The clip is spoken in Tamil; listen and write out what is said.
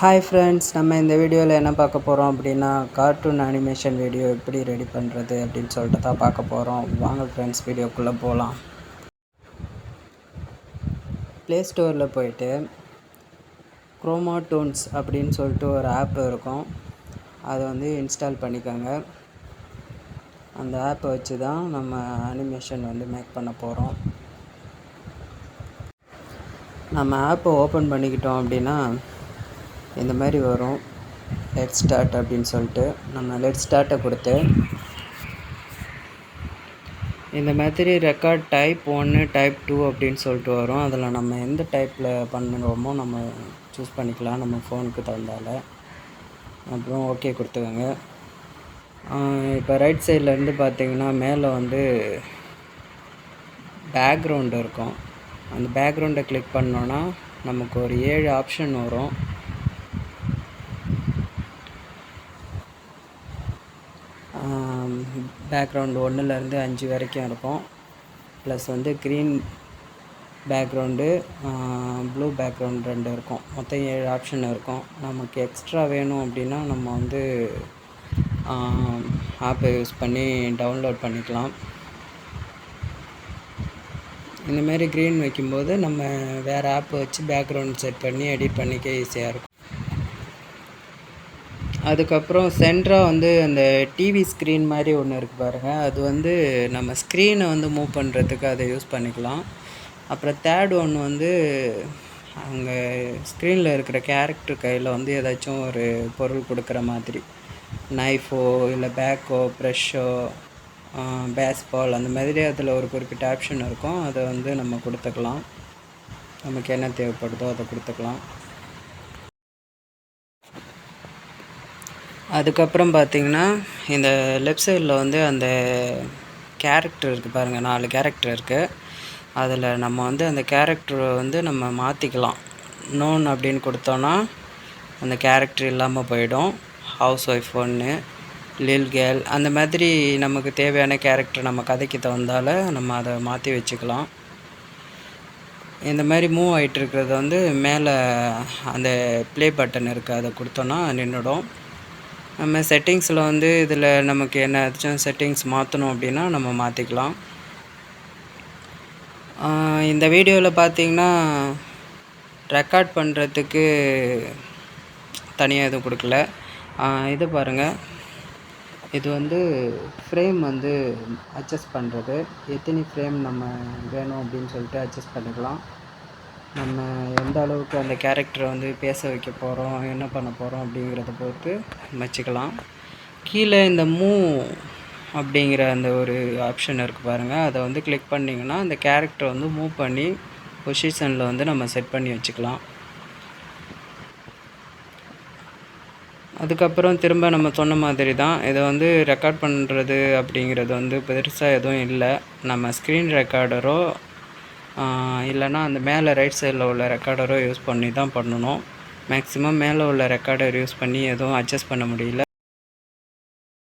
ஹாய் ஃப்ரெண்ட்ஸ் நம்ம இந்த வீடியோவில் என்ன பார்க்க போகிறோம் அப்படின்னா கார்ட்டூன் அனிமேஷன் வீடியோ எப்படி ரெடி பண்ணுறது அப்படின்னு சொல்லிட்டு தான் பார்க்க போகிறோம் வாங்க ஃப்ரெண்ட்ஸ் வீடியோக்குள்ளே போகலாம் ப்ளே ஸ்டோரில் போயிட்டு குரோமாட்டோன்ஸ் அப்படின்னு சொல்லிட்டு ஒரு ஆப் இருக்கும். அதை வந்து இன்ஸ்டால் பண்ணிக்கோங்க. அந்த ஆப்பை வச்சு தான் நம்ம அனிமேஷன் வந்து மேக் பண்ண போகிறோம் நம்ம ஆப்பை ஓப்பன் பண்ணிக்கிட்டோம் அப்படின்னா இந்த மாதிரி வரும். லெட் ஸ்டார்ட் அப்படின்னு சொல்லிட்டு நம்ம லெட் ஸ்டார்ட்டை கொடுத்து இந்த மாதிரி ரெக்கார்ட் டைப் ஒன்று டைப் டூ அப்படின்னு சொல்லிட்டு வரும். அதில் நம்ம எந்த டைப்பில் பண்ணுறோமோ நம்ம சூஸ் பண்ணிக்கலாம் நம்ம ஃபோனுக்கு தகுந்தால. அப்புறம் ஓகே கொடுத்துக்கோங்க. இப்போ ரைட் சைட்லேருந்து பார்த்தீங்கன்னா மேலே வந்து பேக்ரவுண்டு இருக்கும். அந்த பேக்ரவுண்டை கிளிக் பண்ணோன்னா நமக்கு ஒரு ஏழு ஆப்ஷன் வரும். பேக்ரவுண்டு ஒன்றுலேருந்து அஞ்சு வரைக்கும் இருக்கும். ப்ளஸ் வந்து க்ரீன் பேக்ரவுண்டு ப்ளூ பேக்ரவுண்ட் ரெண்டு இருக்கும். மொத்தம் ஏழு ஆப்ஷன் இருக்கும். நமக்கு எக்ஸ்ட்ரா வேணும் அப்படின்னா நம்ம வந்து ஆப்பை யூஸ் பண்ணி டவுன்லோட் பண்ணிக்கலாம். இந்தமாரி க்ரீன் வைக்கும்போது நம்ம வேறு ஆப் வச்சு பேக்ரவுண்ட் செட் பண்ணி எடிட் பண்ணிக்க ஈஸியாக இருக்கும். அதுக்கப்புறம் சென்ட்ராக வந்து அந்த டிவி ஸ்க்ரீன் மாதிரி ஒன்று இருக்குது பாருங்கள் அது வந்து நம்ம ஸ்க்ரீனை வந்து மூவ் பண்ணுறதுக்கு அதை யூஸ் பண்ணிக்கலாம். அப்புறம் தேர்ட் ஒன்று வந்து அங்கே ஸ்க்ரீனில் இருக்கிற கேரக்டர் கையில் வந்து ஏதாச்சும் ஒரு பொருள் கொடுக்குற மாதிரி. நைஃபோ இல்லை பேக்கோ ப்ரெஷ்ஷோ பேஸ்பால் அந்த மாதிரி அதில் ஒரு குறிப்பிட்ட ஆப்ஷன் இருக்கும். அதை வந்து நம்ம கொடுத்துக்கலாம். நமக்கு என்ன தேவைப்படுதோ அதை கொடுத்துக்கலாம். அதுக்கப்புறம் பார்த்திங்கன்னா இந்த லெஃப்ட் சைடில் வந்து அந்த கேரக்டர் இருக்குது பாருங்கள் நாலு கேரக்டர் இருக்குது அதில் நம்ம வந்து அந்த கேரக்டரை வந்து நம்ம மாற்றிக்கலாம் நோன் அப்படின்னு கொடுத்தோன்னா அந்த கேரக்டர் இல்லாமல் போயிடும். ஹவுஸ் ஒய்ஃப் ஒன்று லில் கேல் அந்த மாதிரி நமக்கு தேவையான கேரக்டர் நம்ம கதைக்கு தகுந்தால நம்ம அதை மாற்றி வச்சுக்கலாம். இந்த மாதிரி மூவ் ஆகிட்டு இருக்கிறது வந்து மேலே அந்த ப்ளே பட்டன் இருக்குது அதை கொடுத்தோன்னா நின்றுடும் நம்ம செட்டிங்ஸில் வந்து இதில் நமக்கு என்ன ஏதாச்சும் செட்டிங்ஸ் மாற்றணும் அப்படின்னா நம்ம மாற்றிக்கலாம் இந்த வீடியோவில் பார்த்தீங்கன்னா ரெக்கார்ட் பண்ணுறதுக்கு தனியாக எதுவும் கொடுக்கல. இது பாருங்கள் இது வந்து ஃப்ரேம் வந்து அட்ஜஸ்ட் பண்ணுறது எத்தனை ஃப்ரேம் நம்ம வேணும் அப்படின்னு சொல்லிட்டு அட்ஜஸ்ட் பண்ணிக்கலாம். நம்ம எந்த அளவுக்கு அந்த கேரக்டரை வந்து பேச வைக்க போகிறோம் என்ன பண்ண போகிறோம் அப்படிங்கிறத பொறுத்து வச்சுக்கலாம். கீழே இந்த மூ அப்படிங்கிற அந்த ஒரு ஆப்ஷன் இருக்குது பாருங்கள் அதை வந்து கிளிக் பண்ணிங்கன்னா அந்த கேரக்டர் வந்து மூவ் பண்ணி பொசிஷனில் வந்து நம்ம செட் பண்ணி வச்சுக்கலாம். அதுக்கப்புறம் திரும்ப நம்ம சொன்ன மாதிரி தான் இதை வந்து ரெக்கார்ட் பண்ணுறது அப்படிங்கிறது வந்து பெருசாக எதுவும் இல்லை. நம்ம ஸ்க்ரீன் ரெக்கார்டரோ இல்லைனா அந்த மேலே ரைட் சைடில் உள்ள ரெக்கார்டரோ யூஸ் பண்ணி தான் பண்ணணும். மேக்ஸிமம் மேலே உள்ள ரெக்கார்டர் யூஸ் பண்ணி எதுவும் அட்ஜஸ்ட் பண்ண முடியல.